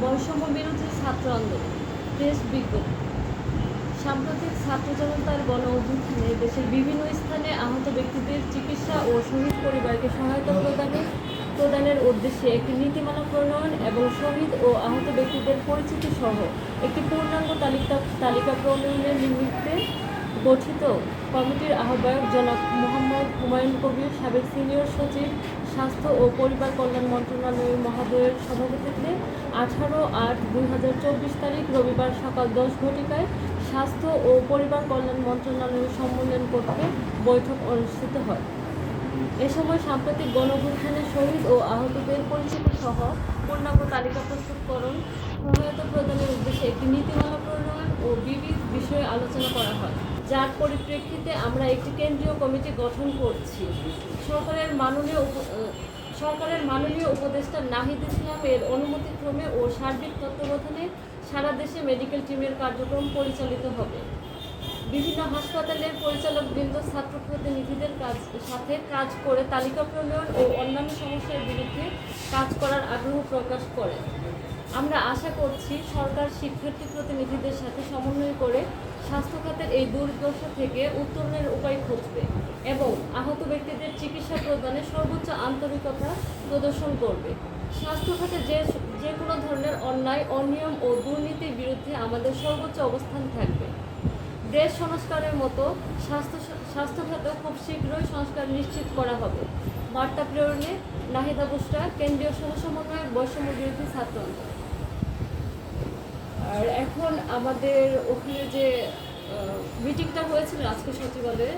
বৈষম্য বিরোধী ছাত্র আন্দোলন প্রেস বিজ্ঞপ্তি সাম্প্রতিক ছাত্র জনতার গণ অভ্যুত্থানে দেশের বিভিন্ন স্থানে আহত ব্যক্তিদের চিকিৎসা ও শহীদ পরিবারকে সহায়তা প্রদানে প্রদানের উদ্দেশ্যে একটি নীতিমালা প্রণয়ন এবং শহীদ ও আহত ব্যক্তিদের পরিচিতি সহ একটি পূর্ণাঙ্গ তালিকা তালিকা প্রণয়নের নিমিত্তে গঠিত কমিটির আহ্বায়ক জনাব মোহাম্মদ হুমায়ুন কবির, সাবেক সিনিয়র সচিব, স্বাস্থ্য ও পরিবার কল্যাণ মন্ত্রণালয়ের মহোদয়ের সভাপতিত্বে আঠারো আট দুই হাজার চব্বিশ তারিখ রবিবার সকাল দশ ঘটিকায় স্বাস্থ্য ও পরিবার কল্যাণ মন্ত্রণালয়ের সম্মেলন কক্ষে বৈঠক অনুষ্ঠিত হয়। এ সময় সাম্প্রতিক গণঅভ্যুত্থানে শহীদ ও আহতদের পরিচিতি সহ পূর্ণাঙ্গ তালিকা প্রস্তুতকরণ সহায়তা প্রদানের উদ্দেশ্যে একটি নীতিমালা প্রণয়ন ও বিবিধ বিষয়ে আলোচনা করা হয়। যার পরিপ্রেক্ষিতে আমরা একটি কেন্দ্রীয় কমিটি গঠন করছি। সরকারের মাননীয় সরকারের মাননীয় উপদেষ্টা নাহিদ ইসলামের অনুমতিক্রমে ও সার্বিক তত্ত্বাবধানে সারা দেশে মেডিকেল টিমের কার্যক্রম পরিচালিত হবে। বিভিন্ন হাসপাতালের পরিচালকবৃন্দ ছাত্র প্রতিনিধিদের কাজ, সাথে কাজ করে তালিকা প্রণয়ন ও অন্যান্য সমস্যার বিরুদ্ধে কাজ করার আগ্রহ প্রকাশ করে। আমরা আশা করছি সরকার শিক্ষার্থী প্রতিনিধিদের সাথে সমন্বয় করে স্বাস্থ্য খাতের এই দুর্দশা থেকে উত্তরণের উপায় খুঁজবে এবং আহত ব্যক্তিদের চিকিৎসা প্রদানে সর্বোচ্চ আন্তরিকতা প্রদর্শন করবে। স্বাস্থ্য খাতে যে যে কোনো ধরনের অন্যায়, অনিয়ম ও দুর্নীতির বিরুদ্ধে আমাদের সর্বোচ্চ অবস্থান থাকবে। দেশ সংস্কারের মতো স্বাস্থ্য স্বাস্থ্য খাতেও খুব শীঘ্রই সংস্কার নিশ্চিত করা হবে। বার্তা প্রেরণে নাহিদা বুসরা কেন্দ্রীয় সহসমন্বয়ক, বৈষম্য বিরোধী ছাত্র। আর এখন আমাদের ওখানে যে মিটিংটা হয়েছিল আজকে সচিবালয়ে